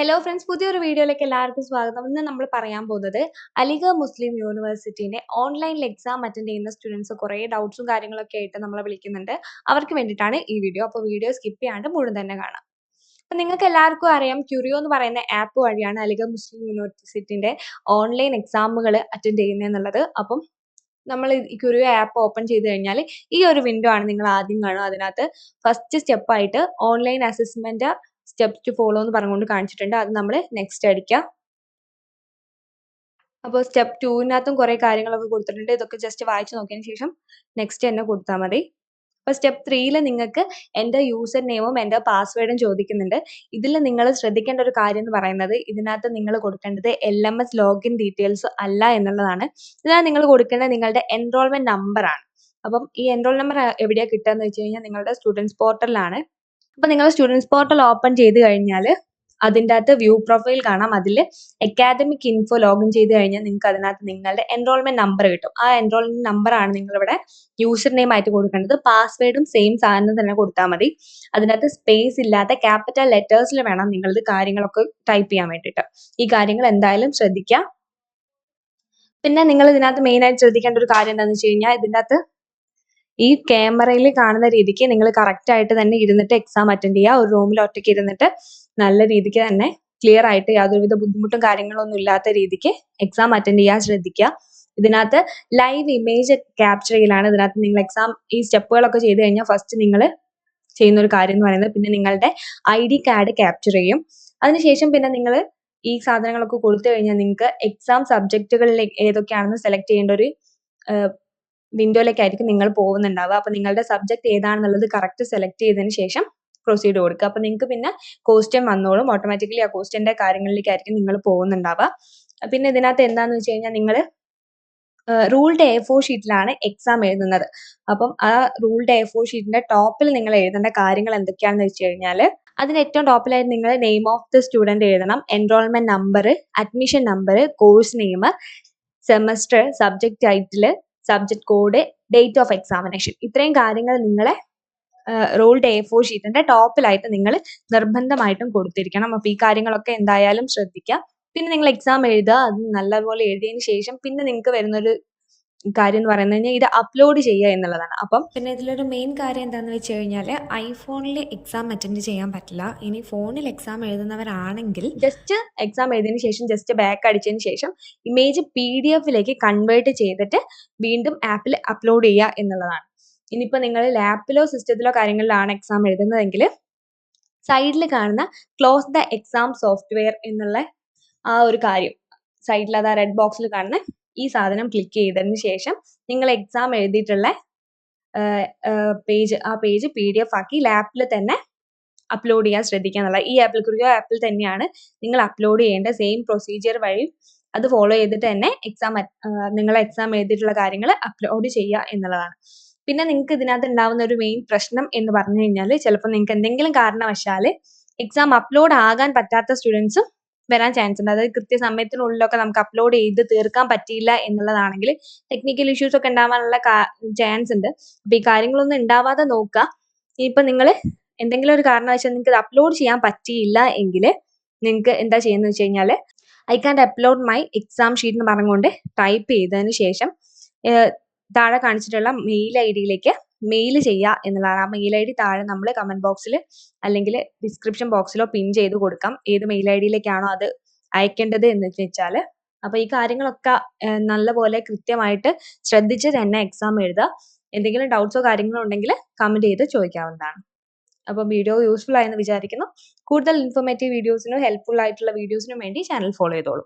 Hello friends പുതിയൊരു വീഡിയോയിലേക്ക് എല്ലാവർക്കും സ്വാഗതം. ഇന്ന് നമ്മൾ പറയാൻ പോകുന്നത് അലിഗ മുസ്ലിം യൂണിവേഴ്സിറ്റിന്റെ ഓൺലൈനിൽ എക്സാം അറ്റൻഡ് ചെയ്യുന്ന സ്റ്റുഡൻസ് കുറേ ഡൗട്ട്സും കാര്യങ്ങളൊക്കെ ആയിട്ട് നമ്മളെ വിളിക്കുന്നുണ്ട്. അവർക്ക് വേണ്ടിയിട്ടാണ് ഈ വീഡിയോ. അപ്പോൾ വീഡിയോ സ്കിപ്പ് ചെയ്യാണ്ട് മുഴുവൻ തന്നെ കാണാം. അപ്പം നിങ്ങൾക്ക് എല്ലാവർക്കും അറിയാം ക്യൂറിയോ എന്ന് പറയുന്ന ആപ്പ് വഴിയാണ് അലിഗ മുസ്ലിം യൂണിവേഴ്സിറ്റിന്റെ ഓൺലൈൻ എക്സാമുകൾ അറ്റൻഡ് ചെയ്യുന്നത് എന്നുള്ളത്. അപ്പം നമ്മൾ ക്യൂറിയോ ആപ്പ് ഓപ്പൺ ചെയ്ത് കഴിഞ്ഞാൽ ഈ ഒരു വിൻഡോ ആണ് നിങ്ങൾ ആദ്യം കാണുക. അതിനകത്ത് ഫസ്റ്റ് സ്റ്റെപ്പായിട്ട് online assessment step two follow എന്ന് പറഞ്ഞുകൊണ്ട് കാണിച്ചിട്ടുണ്ട്. അത് നമ്മൾ നെക്സ്റ്റ് അടിക്കുക അപ്പോൾ സ്റ്റെപ്പ് ടുവിനകത്തും കുറേ കാര്യങ്ങളൊക്കെ കൊടുത്തിട്ടുണ്ട്. ഇതൊക്കെ ജസ്റ്റ് വായിച്ചു നോക്കിയതിന് ശേഷം നെക്സ്റ്റ് തന്നെ കൊടുത്താൽ മതി. അപ്പോൾ സ്റ്റെപ്പ് ത്രീയിൽ നിങ്ങൾക്ക് എന്റെ യൂസർ നെയിമും എന്റെ പാസ്വേഡും ചോദിക്കുന്നുണ്ട്. ഇതിൽ നിങ്ങൾ ശ്രദ്ധിക്കേണ്ട ഒരു കാര്യം എന്ന് പറയുന്നത് ഇതിനകത്ത് നിങ്ങൾ കൊടുക്കേണ്ടത് L M S login details അല്ല എന്നുള്ളതാണ്. ഇതിനകത്ത് നിങ്ങൾ കൊടുക്കേണ്ടത് നിങ്ങളുടെ എൻറോൾമെന്റ് നമ്പറാണ് അപ്പം ഈ എൻറോൾ നമ്പർ എവിടെയാണ് കിട്ടുക എന്ന് വെച്ച് കഴിഞ്ഞാൽ നിങ്ങളുടെ സ്റ്റുഡൻസ് പോർട്ടലിലാണ് അപ്പൊ നിങ്ങൾ സ്റ്റുഡൻസ് പോർട്ടൽ ഓപ്പൺ ചെയ്ത് കഴിഞ്ഞാൽ അതിന്റെ അകത്ത് വ്യൂ പ്രൊഫൈൽ കാണാം. അതിൽ അക്കാദമിക് ഇൻഫോ ലോഗിൻ ചെയ്ത് കഴിഞ്ഞാൽ നിങ്ങൾക്ക് അതിനകത്ത് നിങ്ങളുടെ എൻറോൾമെന്റ് നമ്പർ കിട്ടും. ആ എൻറോൾമെന്റ് നിങ്ങൾ ഇവിടെ യൂസർ നെയിം ആയിട്ട് കൊടുക്കേണ്ടത്. പാസ്വേഡും സെയിം സാധനം തന്നെ കൊടുത്താൽ മതി. അതിനകത്ത് സ്പേസ് ഇല്ലാത്ത ക്യാപിറ്റൽ ലെറ്റേഴ്സിൽ വേണം നിങ്ങളിത് കാര്യങ്ങളൊക്കെ ടൈപ്പ് ചെയ്യാൻ വേണ്ടിയിട്ട്. ഈ കാര്യങ്ങൾ എന്തായാലും ശ്രദ്ധിക്കുക പിന്നെ നിങ്ങൾ ഇതിനകത്ത് മെയിൻ ആയിട്ട് ശ്രദ്ധിക്കേണ്ട ഒരു കാര്യം എന്താണെന്ന് വെച്ച് കഴിഞ്ഞാൽ ഇതിന്റെ അകത്ത് ഈ ക്യാമറയിൽ കാണുന്ന രീതിക്ക് നിങ്ങൾ കറക്റ്റ് ആയിട്ട് തന്നെ ഇരുന്നിട്ട് എക്സാം അറ്റൻഡ് ചെയ്യുക. ഒരു റൂമിൽ ഒറ്റയ്ക്ക് ഇരുന്നിട്ട് നല്ല രീതിക്ക് തന്നെ ക്ലിയർ ആയിട്ട് യാതൊരുവിധ ബുദ്ധിമുട്ടും കാര്യങ്ങളൊന്നും ഇല്ലാത്ത രീതിക്ക് എക്സാം അറ്റൻഡ് ചെയ്യാൻ ശ്രദ്ധിക്കുക. ഇതിനകത്ത് ലൈവ് ഇമേജ് ക്യാപ്ചർ ചെയ്യലാണ്. ഇതിനകത്ത് നിങ്ങൾ എക്സാം ഈ സ്റ്റെപ്പുകളൊക്കെ ചെയ്ത് കഴിഞ്ഞാൽ ഫസ്റ്റ് നിങ്ങൾ ചെയ്യുന്ന ഒരു കാര്യം എന്ന് പറയുന്നത് പിന്നെ നിങ്ങളുടെ ഐ ഡി കാർഡ് ക്യാപ്ചർ ചെയ്യും. അതിനുശേഷം പിന്നെ നിങ്ങൾ ഈ സാധനങ്ങളൊക്കെ കൊടുത്തു കഴിഞ്ഞാൽ നിങ്ങൾക്ക് എക്സാം സബ്ജക്റ്റുകളിൽ ഏതൊക്കെയാണെന്ന് സെലക്ട് ചെയ്യേണ്ട ഒരു വിൻഡോയിലേക്കായിരിക്കും നിങ്ങൾ പോകുന്നുണ്ടാവുക. അപ്പോൾ നിങ്ങളുടെ സബ്ജക്ട് ഏതാണെന്നുള്ളത് കറക്റ്റ് സെലക്ട് ചെയ്തതിന് ശേഷം പ്രൊസീഡ് കൊടുക്കുക. അപ്പോൾ നിങ്ങൾക്ക് പിന്നെ ക്വസ്റ്റ്യൻ വന്നോളും. ഓട്ടോമാറ്റിക്കലി ആ ക്വസ്റ്റ്യന്റെ കാര്യങ്ങളിലേക്കായിരിക്കും നിങ്ങൾ പോകുന്നുണ്ടാവുക. പിന്നെ ഇതിനകത്ത് എന്താണെന്ന് വെച്ച് കഴിഞ്ഞാൽ നിങ്ങൾ റൂൾഡ് എ ഫോർ ഷീറ്റിലാണ് എക്സാം എഴുതുന്നത്. അപ്പം ആ റൂൾഡ് എ ഫോർ ഷീറ്റിന്റെ ടോപ്പിൽ നിങ്ങൾ എഴുതേണ്ട കാര്യങ്ങൾ എന്തൊക്കെയാണെന്ന് വെച്ച് കഴിഞ്ഞാൽ അതിന് ഏറ്റവും ടോപ്പിലായിട്ട് നിങ്ങൾ നെയിം ഓഫ് ദ സ്റ്റുഡന്റ് എഴുതണം. Enrolment number admission number course name semester subject title subject code date of examination ഇത്രയും കാര്യങ്ങൾ നിങ്ങളെ റോൾഡ് എ ഫോർ ഷീറ്റിന്റെ ടോപ്പിലായിട്ട് നിങ്ങൾ നിർബന്ധമായിട്ടും കൊടുത്തിരിക്കണം. അപ്പൊ ഈ കാര്യങ്ങളൊക്കെ എന്തായാലും ശ്രദ്ധിക്കുക പിന്നെ നിങ്ങൾ എക്സാം എഴുതുക അത് നല്ലപോലെ എഴുതിയതിന് ശേഷം പിന്നെ നിങ്ങൾക്ക് വരുന്നൊരു കാര്യം എന്ന് പറയുന്നത് കഴിഞ്ഞാൽ ഇത് അപ്ലോഡ് ചെയ്യുക എന്നുള്ളതാണ്. അപ്പം പിന്നെ ഇതിലൊരു മെയിൻ കാര്യം എന്താണെന്ന് വെച്ച് കഴിഞ്ഞാൽ ഐഫോണിൽ എക്സാം അറ്റൻഡ് ചെയ്യാൻ പറ്റില്ല. ഇനി ഫോണിൽ എക്സാം എഴുതുന്നവരാണെങ്കിൽ ജസ്റ്റ് എക്സാം എഴുതിയതിന് ശേഷം ജസ്റ്റ് ബാക്ക് അടിച്ചതിന് ശേഷം ഇമേജ് പി ഡി എഫിലേക്ക് കൺവേർട്ട് ചെയ്തിട്ട് വീണ്ടും ആപ്പിൽ അപ്ലോഡ് ചെയ്യുക എന്നുള്ളതാണ്. ഇനിയിപ്പോൾ നിങ്ങൾ ലാപ്പിലോ സിസ്റ്റത്തിലോ കാര്യങ്ങളിലാണ് എക്സാം എഴുതുന്നതെങ്കിൽ സൈഡിൽ കാണുന്ന ക്ലോസ് ദ എക്സാം സോഫ്റ്റ്വെയർ എന്നുള്ള ആ ഒരു കാര്യം. സൈഡിൽ അത് റെഡ് ബോക്സിൽ കാണുന്ന ഈ സാധനം ക്ലിക്ക് ചെയ്തതിന് ശേഷം നിങ്ങൾ എക്സാം എഴുതിയിട്ടുള്ള പേജ് ആ പേജ് പി ഡി എഫ് ആക്കി ലാപ്പിൽ തന്നെ അപ്ലോഡ് ചെയ്യാൻ ശ്രദ്ധിക്കുക എന്നുള്ള ഈ ആപ്പിൽ കുറിയോ ആപ്പിൽ തന്നെയാണ് നിങ്ങൾ അപ്ലോഡ് ചെയ്യേണ്ട സെയിം പ്രൊസീജിയർ വഴി അത് ഫോളോ ചെയ്തിട്ട് തന്നെ എക്സാം നിങ്ങൾ എക്സാം എഴുതിയിട്ടുള്ള കാര്യങ്ങൾ അപ്ലോഡ് ചെയ്യുക എന്നുള്ളതാണ്. പിന്നെ നിങ്ങൾക്ക് ഇതിനകത്ത് ഉണ്ടാവുന്ന ഒരു മെയിൻ പ്രശ്നം എന്ന് പറഞ്ഞു കഴിഞ്ഞാൽ ചിലപ്പോൾ നിങ്ങൾക്ക് എന്തെങ്കിലും കാരണവശാൽ എക്സാം അപ്ലോഡ് ആകാൻ പറ്റാത്ത സ്റ്റുഡൻസും വരാൻ ചാൻസ് ഉണ്ട്. അതായത് കൃത്യസമയത്തിനുള്ളിലൊക്കെ നമുക്ക് അപ്ലോഡ് ചെയ്ത് തീർക്കാൻ പറ്റിയില്ല എന്നുള്ളതാണെങ്കിൽ ടെക്നിക്കൽ ഇഷ്യൂസ് ഒക്കെ ഉണ്ടാവാനുള്ള ചാൻസ് ഉണ്ട്. അപ്പൊ ഈ കാര്യങ്ങളൊന്നും ഉണ്ടാവാതെ നോക്കുക. ഇനിയിപ്പോൾ നിങ്ങൾ എന്തെങ്കിലും ഒരു കാരണവശാൽ നിങ്ങൾക്ക് അപ്ലോഡ് ചെയ്യാൻ പറ്റിയില്ല എങ്കിൽ നിങ്ങൾക്ക് എന്താ ചെയ്യുന്നത് വെച്ച് കഴിഞ്ഞാൽ I can upload my exam sheet എന്ന് പറഞ്ഞുകൊണ്ട് ടൈപ്പ് ചെയ്തതിന് ശേഷം താഴെ കാണിച്ചിട്ടുള്ള മെയിൽ ഐ ഡിയിലേക്ക് മെയിൽ ചെയ്യുക എന്നുള്ളതാണ്. ആ മെയിൽ ഐ ഡി താഴെ നമ്മൾ കമന്റ് ബോക്സിൽ അല്ലെങ്കിൽ ഡിസ്ക്രിപ്ഷൻ ബോക്സിലോ പിൻ ചെയ്ത് കൊടുക്കാം. ഏത് മെയിൽ ഐ ഡിയിലേക്കാണോ അത് അയക്കേണ്ടത് എന്ന് വെച്ചാൽ അപ്പൊ ഈ കാര്യങ്ങളൊക്കെ നല്ലപോലെ കൃത്യമായിട്ട് ശ്രദ്ധിച്ച് തന്നെ എക്സാം എഴുതുക. എന്തെങ്കിലും ഡൗട്ട്സോ കാര്യങ്ങളോ ഉണ്ടെങ്കിൽ കമന്റ് ചെയ്ത് ചോദിക്കാവുന്നതാണ്. അപ്പോൾ വീഡിയോ യൂസ്ഫുൾ ആയെന്ന് വിചാരിക്കുന്നു. കൂടുതൽ ഇൻഫോർമേറ്റീവ് വീഡിയോസിനും ഹെൽപ്ഫുൾ ആയിട്ടുള്ള വീഡിയോസിനും വേണ്ടി ചാനൽ ഫോളോ ചെയ്തോളൂ.